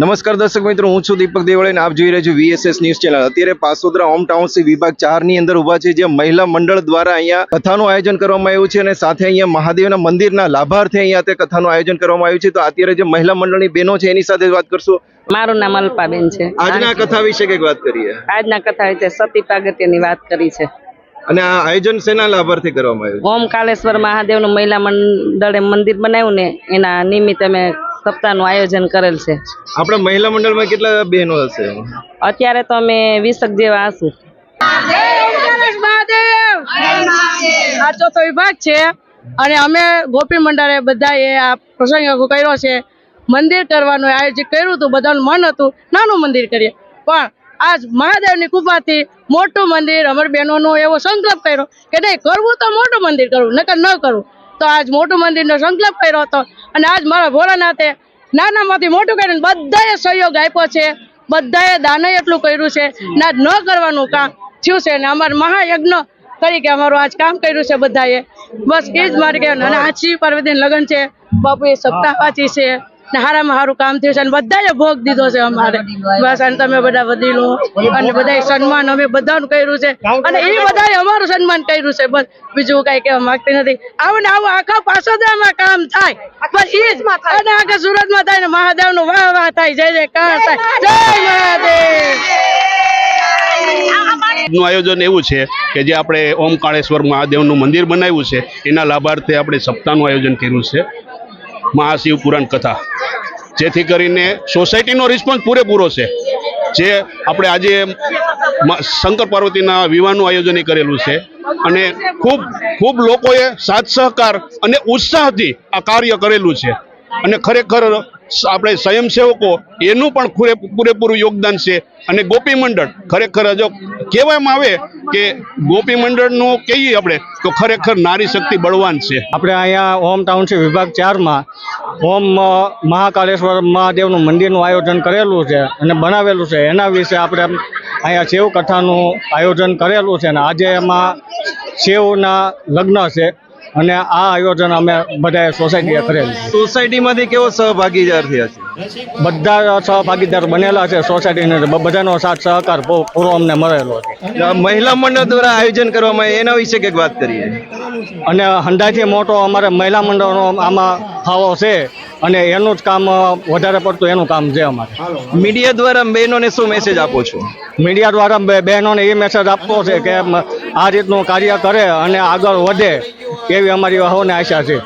નમસ્કાર દર્શક મિત્રો હું છું દીપક દેવળે અને આપ જોઈ રહ્યા છો વીએસએસ ન્યૂઝ ચેનલ અત્યારે પાસોદરા હોમ ટાઉનશીપ વિભાગ ચારની અંદર ઊભા છે જે મહિલા મંડળ દ્વારા અહીંયા કથાનું આયોજન કરવામાં આવ્યું છે અને સાથે અહીંયા મહાદેવના મંદિરના લાભાર્થે અહીંયા તે કથાનું આયોજન કરવામાં આવ્યું છે. તો અત્યારે જે મહિલા મંડળની બહેનો છે એની સાથે વાત કરશું? મારું નામ અલ્પાબેન છે. આજના કથા વિશે કંઈક વાત કરીએ. આજના કથા વિશે સતી પ્રાગટ્યની વાત કરી છે. અને આ આયોજન શેના લાભાર્થે કરવામાં આવ્યું ઓમ કાલેશ્વર મહાદેવનું મહિલા મંડળે મંદિર બનાવ્યું ને એના નિમિત્તે અમે સપ્તાહનું આયોજન કરેલ છે. આપણા મહિલા મંડળમાં કેટલા બહેનો હશે? અત્યારે તો અમે વીસક જેવા હશું. આ ચોથો વિભાગ છે અને અમે ગોપી મંડળે બધાએ આ પ્રસંગ કર્યો છે. મંદિર કરવાનું આયોજન કર્યું હતું બધાનું મન હતું. નાનું મંદિર કરીએ. પણ આજ મહાદેવની કૃપાથી મોટું મંદિર અમર બહેનોનો એવો સંકલ્પ કર્યો કે નહીં કરવું તો મોટું મંદિર કરવું નકર ન કરવું. તો આજ મોટું મંદિરનો સંકલ્પ કર્યો હતો અને આજ મારા ભોળાનાથે નાનામાંથી મોટું કરીને બધાએ સહયોગ આપ્યો છે. બધાએ દાને એટલું કર્યું છે ને ન કરવાનું કામ થયું છે ને અમારે મહાયજ્ઞ તરીકે અમારું આજ કામ કર્યું છે બધાએ. બસ એ જ મારે કહેવાનું. અને આજ શિવ પાર્વતી લગ્ન છે. બાપુએ સપ્તાહ પાછી છે. ને હારામાં સારું કામ થયું છે અને બધાએ ભોગ દીધો છે અમારે. બસ અને તમે બધા વડીલો અને બધાએ સન્માન અમે બધાનું કર્યું છે. અને એ બધાએ અમારું સન્માન કર્યું છે. બસ બીજું કઈ કહેવા માંગતી નથી. આવું ને આવું આખા પાસોદરામાં કામ થાય. બસ એ જ. અને આખા સુરતમાં થાય ને મહાદેવનું વાહ વાહ થાય. જય જય કાર થાય જય મહાદેવ. નું આયોજન એવું છે કે જે આપણે ઓમકાળેશ્વર મહાદેવનું મંદિર બનાવ્યું છે. એના લાભાર્થે આપણે સપ્તાહનું આયોજન કર્યું છે. મહાશિવ પુરાણ કથા. જેથી કરીને સોસાયટીનો રિસ્પોન્સ પૂરેપૂરો છે. જે આપણે આજે શંકર પાર્વતીના વિવાહનું આયોજન કરેલું છે. અને ખૂબ ખૂબ લોકોએ સાથ સહકાર અને ઉત્સાહથી આ કાર્ય કરેલું છે. અને ખરેખર આપણે સ્વયંસેવકો, એનું પણ પૂરે પૂરેપૂરું યોગદાન છે. અને ગોપી મંડળ, ખરેખર જો કહેવામાં આવે કે ગોપી મંડળનું કહીએ આપણે, તો ખરેખર નારી શક્તિ બળવાન છે. આપણે અહીંયા હોમ ટાઉનશીપ વિભાગ ચારમાં ઓમ મહાકાલેશ્વર મહાદેવનું મંદિરનું આયોજન કરેલું છે અને બનાવેલું છે. એના વિશે આપણે અહીંયા શિવ કથાનું આયોજન કરેલું છે અને આજે એમાં શિવના લગ્ન છે. અને આ આયોજન અમે બધાએ સોસાયટીએ કરેલું. સોસાયટીમાંથી કેવો સહભાગીદાર થયા છે? બધા સહભાગીદાર બનેલા છે સોસાયટીને બધાનો સાથ સહકાર પૂરો અમને મળેલો છે. મહિલા મંડળ દ્વારા આયોજન કરવામાં એના વિશે કંઈક વાત કરીએ. અને હંડાથી મોટો અમારે મહિલા મંડળનો આમાં ફાવો છે અને એનું જ કામ વધારે પડતું એનું કામ છે અમારે. મીડિયા દ્વારા બહેનોને શું મેસેજ આપો છો? મીડિયા દ્વારા બહેનોને એ મેસેજ આપવો છે કે આ રીતનું કાર્ય કરે અને આગળ વધે. એવી અમારી વાહોને આશા છે?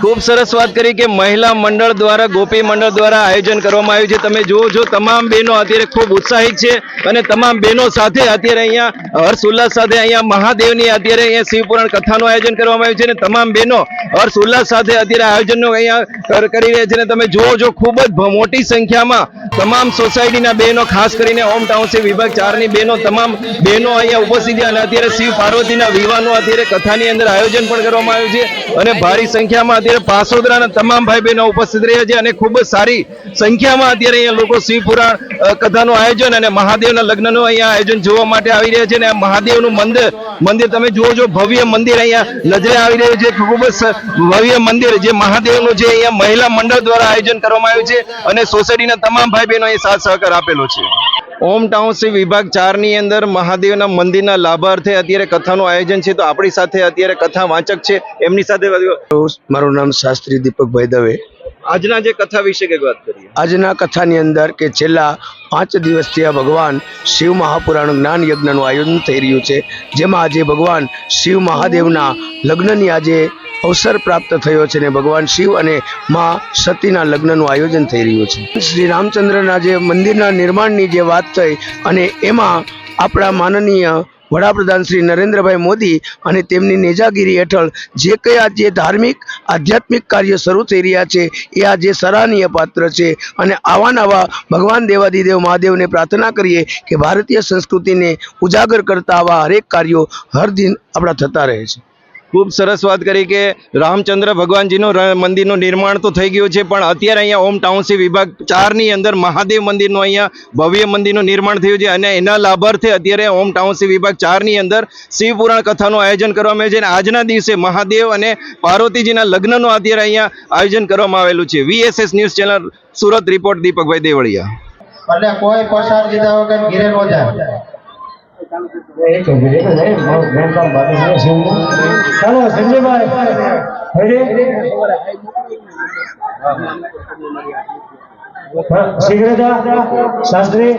ખૂબ સરસ વાત કરી કે મહિલા મંડળ દ્વારા, ગોપી મંડળ દ્વારા આયોજન કરવામાં આવ્યું છે. તમે જુઓ છો તમામ બહેનો અત્યારે ખૂબ ઉત્સાહિત છે અને તમામ બહેનો સાથે અત્યારે અહીંયા હર્ષ ઉલ્લાસ સાથે અહીંયા મહાદેવની અત્યારે અહીંયા શિવપુરાણ કથાનું આયોજન કરવામાં આવ્યું છે અને તમામ બહેનો હર્ષ ઉલ્લાસ સાથે અત્યારે આયોજનનું અહીંયા કરી રહ્યા છે. અને તમે જુઓ છો ખૂબ જ મોટી સંખ્યામાં તમામ સોસાયટીના બહેનો, ખાસ કરીને હોમ ટાઉનશીપ વિભાગ ચારની બહેનો, તમામ બહેનો અહીંયા ઉપસ્થિત છે. અને અત્યારે શિવ પાર્વતીના વિવાહનું અત્યારે કથાની અંદર આયોજન પણ કરવામાં આવ્યું છે અને ભારી સંખ્યામાં અત્યારે પાસોદરાના તમામ ભાઈ બહેનો ઉપસ્થિત રહ્યા છે અને ખૂબ સારી સંખ્યામાં અત્યારે અહીંયા લોકો શિવપુરાણ કથાનું આયોજન અને મહાદેવના લગ્નનું અહીંયા આયોજન જોવા માટે આવી રહ્યા છે અને મહાદેવનું મંદિર મંદિર તમે જુઓ છો, ભવ્ય મંદિર અહીંયા નજરે આવી રહ્યું છે, ખૂબ જ ભવ્ય મંદિર જે મહાદેવનું જે અહીંયા મહિલા મંડળ દ્વારા આયોજન કરવામાં આવ્યું છે અને સોસાયટીના તમામ ભાઈ બહેનો અહીં સાથ સહકાર આપેલો છે. ઓમ ટાઉનશીપ વિભાગ ચારની અંદર મહાદેવના મંદિરના લાભાર્થે અત્યારે કથાનું આયોજન છે. તો આપણી સાથે અત્યારે કથા વાંચક છે. એમની સાથે મારું નામ શાસ્ત્રી દીપકભાઈ દવે આજના જે કથા વિશે કંઈક વાત કરીએ. આજના કથાની અંદર કે છેલ્લા પાંચ દિવસથી આ ભગવાન શિવ મહાપુરાણ જ્ઞાન યજ્ઞનું આયોજન થઈ રહ્યું છે. જેમાં આજે ભગવાન શિવ મહાદેવના લગ્નની આજે અવસર પ્રાપ્ત થયો છે ને ભગવાન શિવ અને મા સતીના લગ્નનું આયોજન થઈ રહ્યું છે. શ્રી રામચંદ્રના જે મંદિરના નિર્માણની જે વાત થઈ અને એમાં આપણા માનનીય વડાપ્રધાન શ્રી નરેન્દ્રભાઈ મોદી અને તેમની નેજાગીરી હેઠળ જે કંઈ આ જે ધાર્મિક, આધ્યાત્મિક કાર્ય શરૂ થઈ રહ્યા છે, એ આજે સરાહનીય પાત્ર છે અને આવા નવા ભગવાન દેવાદિદેવ મહાદેવને પ્રાર્થના કરીએ કે ભારતીય સંસ્કૃતિને ઉજાગર કરતા આવા હરેક કાર્યો હર દિન આપણા થતા રહે છે. ખૂબ સરસ વાત કરી કે રામચંદ્ર ભગવાનજીનું મંદિરનું નિર્માણ તો થઈ ગયું છે, પણ અત્યારે અહીંયા ઓમ ટાઉનશીપ વિભાગ ચારની અંદર મહાદેવ મંદિરનું અહીંયા ભવ્ય મંદિરનું નિર્માણ થયું છે અને એના લાભાર્થે અત્યારે ઓમ ટાઉનશીપ વિભાગ ચારની અંદર શિવ પુરાણ કથાનું આયોજન કરવામાં આવ્યું છે અને આજના દિવસે મહાદેવ અને પાર્વતીજીના લગ્નનું અત્યારે અહીંયા આયોજન કરવામાં આવેલું છે. VSS news channel, Surat report Deepakbhai Devaliya. એટલે કોઈ પસાર લીધા વગર ઘીરે ન જાય. ચાલો સંજયભાઈ શીઘ્રતા શાસ્ત્રી?